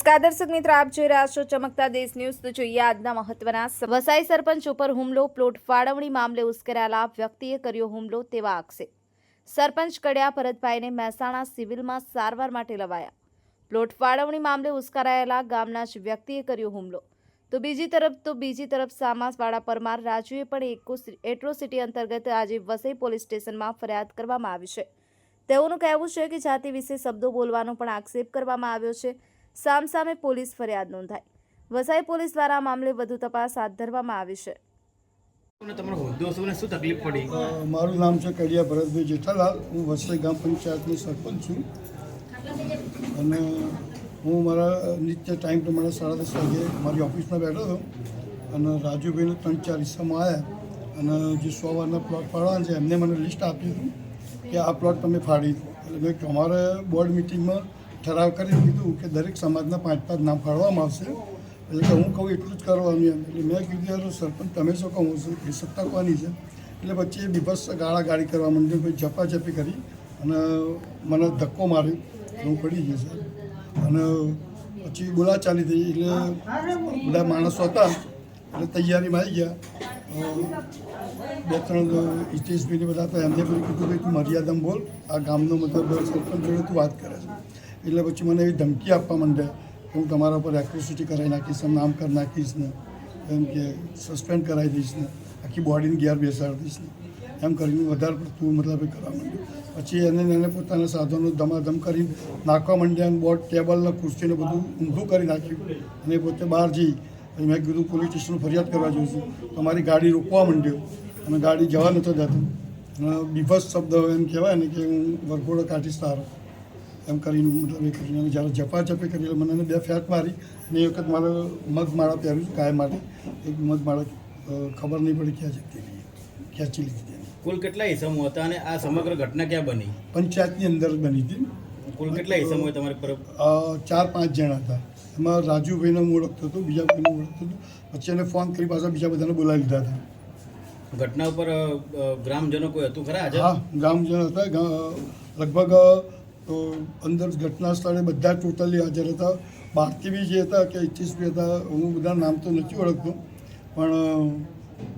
નમસ્કાર દર્શક મિત્રો, આપ જોઈ રહ્યા છો ચમકતા દેશ ન્યૂઝ. તો જોઈએ આજના મહત્વના વસાઈ સરપંચ ઉપર હુમલો, પ્લોટ ફાળવણી મામલે ઉશ્કેરાયેલા વ્યક્તિએ કર્યો હુમલો તેવા આક્ષેપ. સરપંચ કડિયા ભરતભાઈને મહેસાણા સિવિલમાં સારવાર માટે લવાયા. પ્લોટ ફાળવણી મામલે ઉશ્કેરાયેલા ગામના જ વ્યક્તિએ કર્યો હુમલો. તો બીજી તરફ, તો બીજી તરફ સામાસવાડા પરમાર રાજુએ પણ એકો- એટ્રોસિટી અંતર્ગત આજે વસઈ પોલીસ સ્ટેશનમાં ફરિયાદ કરવામાં આવી છે. તેઓનું કહેવું છે કે જાતિ વિશે શબ્દો બોલવાનો પણ આક્ષેપ કરવામાં આવ્યો છે. સામસામે પોલીસ ફરિયાદ નોંધાઈ. વસાઈ પોલીસ દ્વારા મામલે વધુ તપાસ હાથ ધરવામાં આવી છે. તમને શું તકલીફ પડી? મારું નામ છે કડિયા ભરતભાઈ જેઠાલાલ. હું વસાઈ ગામ પંચાયતનો સરપંચ છું. અને હું મારા નિત્ય ટાઈમ પ્રમાણે સાડા દસ વાગે મારી ઓફિસમાં બેઠો હતો. અને રાજુભાઈને ત્રણ ચાર હિસ્સામાં આવ્યા. અને જે સો વારના પ્લોટ ફાળવાના છે એમને મને લિસ્ટ આપ્યું હતું કે આ પ્લોટ તમે ફાળી દીધો એટલે મેં અમારે બોર્ડ મિટિંગમાં ઠરાવ કરી દીધું કે દરેક સમાજના પાંચ પાંચ નામ ફાળવામાં આવશે. એટલે કે હું કહું એટલું જ કરવાનું એમ એટલે મેં કીધું સરપંચ, તમે શું કહું? છું એ સત્તા કોની છે? એટલે પછી એ ગાળા ગાળી કરવા માંડ્યું, પછી ઝપાઝપી કરી અને મને ધક્કો માર્યો. હું પડી ગયો સર અને પછી બોલાચાલી થઈ. એટલે બધા માણસો હતા. એટલે તૈયારીમાં આવી ગયા. બે ત્રણ હિતેશભાઈને બધા હતા એમને પણ કીધું કે તું મર્યાદામાં બોલ. આ ગામનો મતલબ સરપંચ જોડે તું વાત કરે છે. એટલે પછી મને એવી ધમકી આપવા માંડ્યા કે હું તમારા ઉપર એક્ટ્રિસિટી કરાવી નાખીશ, એમ નામ કરી નાખીશ ને, એમ કે સસ્પેન્ડ કરાવી દઈશ ને, આખી બોડીને ગેર બેસાડી દઈશ ને. એમ કરીને વધારે પડતું મતલબ એ કરવા માંડ્યું. પછી એને એને પોતાના સાધનો ધમાધમ કરી નાખવા માંડ્યા અને બોર્ડ ટેબલને ખુરશીને બધું ઊંધું કરી નાખ્યું. અને પોતે બહાર જઈ પછી મેં કીધું, પોલીસ સ્ટેશન ફરિયાદ કરવા જઉં છું તમારી ગાડી રોકવા માંડ્યો. અને ગાડી જવા નહોતો જતો અને બીભત્સ શબ્દ એમ કહેવાય ને કે હું વરઘોડો કાઢીશ તારો. એમ કરીને મતલબ એ કરીને અને જ્યારે ઝપાઝપી કરી એટલે મને બે ફેટ મારી અને એ વખત મારે મગમાળા પહેર્યું ગાય માટે. એક મગમાળા ખબર નહીં પડી ક્યાં જતી ખેંચી લીધી કુલ કેટલા ઈસમો હતા અને આ સમગ્ર ઘટના ક્યાં બની? પંચાયતની અંદર બની હતી. કુલ કેટલા હોય તમારી પર? ચાર પાંચ જણા હતા. એમાં રાજુભાઈને હું ઓળખતો હતો બીજા કોઈને ઓળખતો હતો. પછી એને ફોન કરી પાછા બીજા બધાને બોલાવી લીધા હતા. ઘટના ઉપર ગ્રામજનો કોઈ હતું ખરા હા ગ્રામજનો હતા. લગભગ અ, અંદર ઘટના સ્થળે બધા ટોટલી હાજર હતા. બહારથી બી જે હતા કે ઇચ્છિસ બી હતા હું બધા નામ તો નથી ઓળખતો. પણ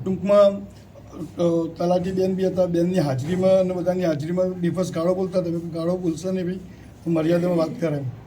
ટૂંકમાં તલાટી બેન બી હતા બેનની હાજરીમાં અને બધાની હાજરીમાં બિફસ ગાળો બોલતા હતા. મેં ગાળો બોલશે નહીં ભાઈ મર્યાદામાં વાત કરે એમ